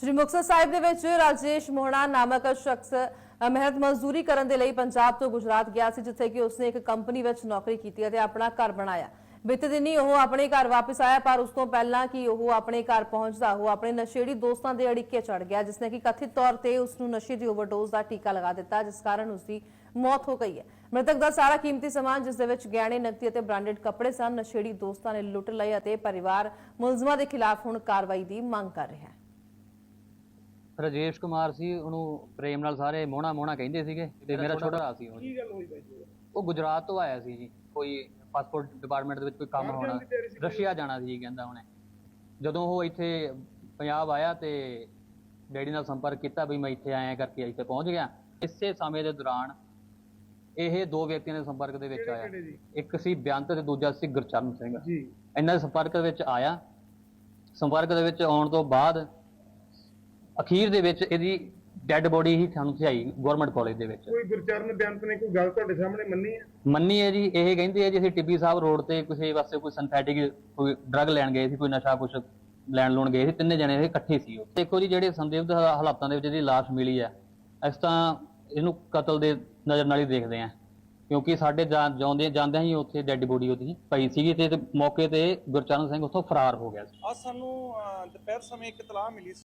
ਸ਼੍ਰੀ ਮੁਕਤਸਰ ਸਾਹਿਬ ਦੇ ਵਿੱਚ ਰਾਜੇਸ਼ ਮੋਹਣਾ ਨਾਮਕ ਸ਼ਖਸ ਮਿਹਨਤ ਮਜ਼ਦੂਰੀ ਕਰਨ ਦੇ ਲਈ ਪੰਜਾਬ ਤੋਂ ਗੁਜਰਾਤ ਗਿਆ ਸੀ, ਜਿੱਥੇ ਕਿ ਉਸਨੇ ਇੱਕ ਕੰਪਨੀ ਵਿੱਚ ਨੌਕਰੀ ਕੀਤੀ ਅਤੇ ਆਪਣਾ ਘਰ ਬਣਾਇਆ। ਬੀਤੇ ਦਿਨੀ ਉਹ ਆਪਣੇ ਘਰ ਵਾਪਸ ਆਇਆ, ਪਰ ਉਸ ਤੋਂ ਪਹਿਲਾਂ ਕਿ ਉਹ ਆਪਣੇ ਘਰ ਪਹੁੰਚਦਾ, ਉਹ ਆਪਣੇ ਨਸ਼ੇੜੀ ਦੋਸਤਾਂ ਦੇ ਅੜਿੱਕੇ ਚੜ ਗਿਆ ਜਿਸ ਨੇ ਕਿ ਕਥਿਤ ਤੌਰ ਤੇ ਉਸ ਨੂੰ ਨਸ਼ੇ ਦੀ ਓਵਰਡੋਜ਼ ਦਾ ਟੀਕਾ ਲਗਾ ਦਿੱਤਾ, ਜਿਸ ਕਾਰਨ ਉਸ ਦੀ ਮੌਤ ਹੋ ਗਈ ਹੈ। ਮ੍ਰਿਤਕ ਦਾ ਸਾਰਾ ਕੀਮਤੀ ਸਮਾਨ, ਜਿਸ ਦੇ ਵਿੱਚ ਗਹਿਣੇ, ਨਕਦੀ ਅਤੇ ਬ੍ਰਾਂਡਡ ਕੱਪੜੇ ਸਨ, ਨਸ਼ੇੜੀ ਦੋਸਤਾਂ ਨੇ ਲੁੱਟ ਲਏ ਅਤੇ ਪਰਿਵਾਰ ਮੁਲਜ਼ਮਾਂ ਦੇ ਖਿਲਾਫ ਹੁਣ ਕਾਰਵਾਈ ਦੀ ਮੰਗ ਕਰ ਰਿਹਾ ਹੈ। ਰਜੇਸ਼ ਕੁਮਾਰ ਸੀ ਉਹਨੂੰ ਪ੍ਰੇਮ ਨਾਲ ਸਾਰੇ ਮੋਹਣਾ ਮੋਹਣਾ ਕਹਿੰਦੇ ਸੀਗੇ ਤੇ ਮੇਰਾ ਛੋਟਾ ਭਰਾ ਸੀ ਉਹ ਕੀ ਗੱਲ ਹੋਈ ਬਾਈ ਜੀ? ਉਹ ਗੁਜਰਾਤ ਤੋਂ ਆਇਆ ਸੀ ਜੀ ਕੋਈ ਪਾਸਪੋਰਟ ਡਿਪਾਰਟਮੈਂਟ ਦੇ ਵਿੱਚ ਕੋਈ ਕੰਮ ਬਾਹਰ ਹੋਣਾ। ਜਾਣ ਦੀ ਤਿਆਰੀ ਸੀ ਕੋਈ? ਰਸ਼ੀਆ ਜਾਣਾ ਸੀ ਜੀ ਕਹਿੰਦਾ ਉਹਨੇ। ਜਦੋਂ ਉਹ ਇੱਥੇ ਪੰਜਾਬ ਆਇਆ ਤੇ ਡੈਡੀ ਨਾਲ ਸੰਪਰਕ ਕੀਤਾ ਵੀ ਮੈਂ ਇੱਥੇ ਆਇਆ ਕਰਕੇ ਇੱਥੇ ਪਹੁੰਚ ਗਿਆ। ਇਸੇ ਸਮੇਂ ਦੇ ਦੌਰਾਨ ਇਹ ਦੋ ਵਿਅਕਤੀਆਂ ਦੇ ਸੰਪਰਕ ਦੇ ਵਿੱਚ ਕਿਹੜੇ ਆਇਆ। ਕਿਹੜੇ ਜੀ? ਇੱਕ ਸੀ ਬੇਅੰਤ ਤੇ ਦੂਜਾ ਸੀ ਗੁਰਚਰਨ ਸਿੰਘ। ਜੀ। ਇਹਨਾਂ ਦੇ ਸੰਪਰਕ ਦੇ ਵਿੱਚ ਆਇਆ। ਸੰਪਰਕ ਦੇ ਵਿੱਚ ਆਉਣ ਤੋਂ ਬਾਅਦ ਅਖੀਰ ਦੇ ਵਿੱਚ ਇਹਦੀ ਡੈੱਡ ਬੋਡੀ ਹੀ ਸਾਨੂੰ ਸਿਆਈ ਗਵਰਨਮੈਂਟ ਕਾਲਜ ਦੇ ਵਿੱਚ। ਕੋਈ ਗੁਰਚਰਨ ਬੇਅੰਤ ਨੇ ਕੋਈ ਗੱਲ ਤੁਹਾਡੇ ਸਾਹਮਣੇ ਮੰਨੀ ਹੈ? ਮੰਨੀ ਹੈ ਜੀ ਇਹ ਕਹਿੰਦੇ ਆ ਜੀ ਅਸੀਂ ਟਿੱਬੀ ਸਾਹਿਬ ਰੋਡ ਤੇ ਕਿਸੇ ਵਾਸਤੇ ਕੋਈ ਸਿੰਥੈਟਿਕ ਕੋਈ ਡਰੱਗ ਲੈਣ ਗਏ ਸੀ ਕੋਈ ਨਸ਼ਾ ਕੁਛ ਲੈਣ ਲੂਣ ਗਏ ਸੀ ਤਿੰਨੇ ਜਣੇ ਇਹ ਇਕੱਠੇ ਸੀ ਉਹ। ਦੇਖੋ ਜੀ ਜਿਹੜੇ ਹਾਲਾ- ਹਾਲਾਤਾਂ ਦੇ ਵਿੱਚ ਇਹਦੀ ਲਾਸ਼ ਮਿਲੀ ਹੈ ਇਸ ਤਾਂ ਇਹਨੂੰ ਕਤਲ ਦੇ ਨਜ਼ਰ ਨਾਲ ਹੀ ਦੇਖਦੇ ਆ ਕਿਉਂਕਿ ਸਾਡੇ ਜਾਂ- ਜਿਉਂਦੇ ਜਾਂਦਿਆਂ ਹੀ ਉੱਥੇ ਡੈੱਡ ਬੋਡੀ ਉਹਦੀ ਪਈ ਸੀਗੀ ਤੇ ਮੌਕੇ ਤੇ ਗੁਰਚਰਨ ਸਿੰਘ ਉੱਥੋਂ ਫਰਾਰ ਹੋ ਗਿਆ ਸੀ। ਅੱਜ ਸਾਨੂੰ ਦੁਪਹਿਰ ਸਮੇਂ ਇੱਕ ਇਤਲਾਹ ਮਿਲੀ ਸੀ